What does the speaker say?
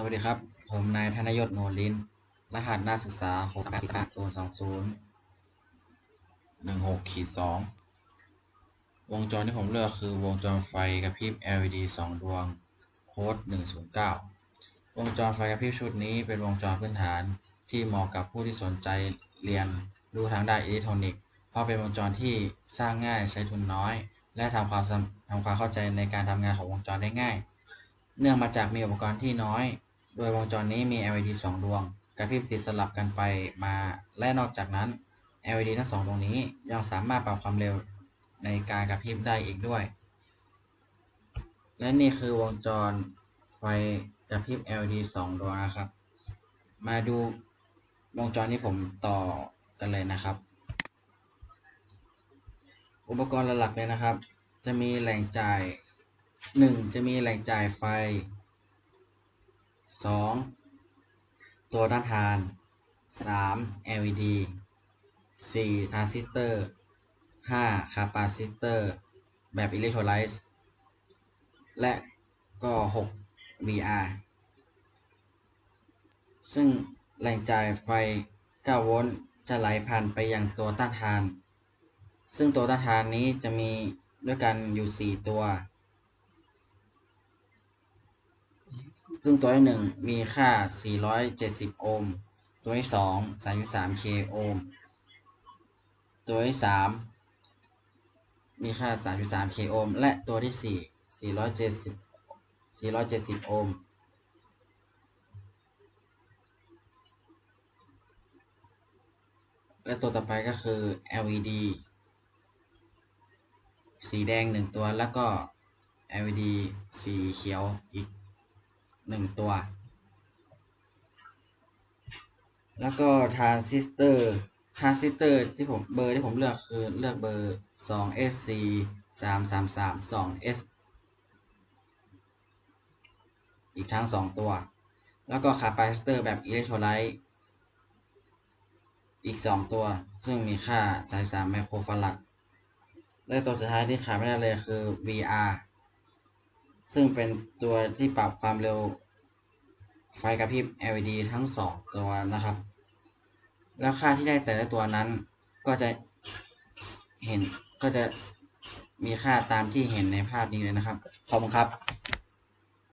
สวัสดีครับ ผมนายธนยศโนลิน รหัสนักศึกษา6 8 0 2 0 1 6ขีด2วงจรที่ผมเลือกคือวงจรไฟกระพริบ LED 2 ดวง โค้ด 109 วงจรไฟกระพริบชุดนี้เป็นวงจรพื้นฐานที่เหมาะกับผู้ที่สนใจเรียนรู้ทางด้านอิเล็กทรอนิกส์ เพราะเป็นวงจรที่สร้างง่ายใช้ทุนน้อย และทำความทำทำความเข้าใจในการทำงานของวงจรได้ง่ายเนื่องมาจากมีอุปกรณ์ที่น้อย โดยวงจรนี้มี LED 2 ดวงกระพริบติดสลับกันไปมาและนอกจากนั้น LED ทั้งสองดวงนี้ยังสามารถปรับความเร็วในการกระพริบได้อีกด้วย และนี่คือวงจรไฟกระพริบ LED 2 ดวงนะครับ มาดูวงจรที่ผมต่อกันเลยนะครับ อุปกรณ์หลักๆเลยนะครับ จะมีแหล่งจ่าย 1 จะมีแหล่งจ่ายไฟ 2 ตัวต้านทาน 3 LED 4 ทรานซิสเตอร์ 5 คาปาซิเตอร์ แบบอิเล็กโทรไลซ์และก็ 6 VR ซึ่งแหล่งจ่ายไฟ 9 โวลต์จะไหลผ่านไปยังตัวต้านทาน ซึ่งตัวต้านทานนี้จะมีด้วยกันอยู่ 4 ตัว ซึ่งตัวที่1มีค่า 470 โอห์ม ตัวที่2 33 k โอห์ม ตัวที่3มีค่า 3.3 k โอห์ม และตัวที่4 470 470 โอห์มและตัวต่อไปก็คือ LED สีแดง1ตัวแล้วก็ LED สีเขียวอีก 1ตัว แล้วก็ทรานซิสเตอร์ทรานซิสเตอร์ที่ผมเบอร์ที่ผมเลือกคือเลือกเบอร์ 2SC 333 2S อีกทั้ง 2 ตัว แล้วก็คาปาซิเตอร์แบบอิเล็กโทรไลต์อีก 2 ตัว ซึ่งมีค่า 33 ไมโครฟารัดและตัวสุดท้ายที่ขาดไม่ได้เลยคือ VR ซึ่งเป็นตัวที่ปรับความเร็วไฟกระพริบ LED ทั้ง 2 ตัวนะครับ แล้วค่าที่ได้แต่ละตัวนั้นก็จะเห็นก็จะมีค่าตามที่เห็นในภาพนี้เลยนะครับ ขอบคุณครับ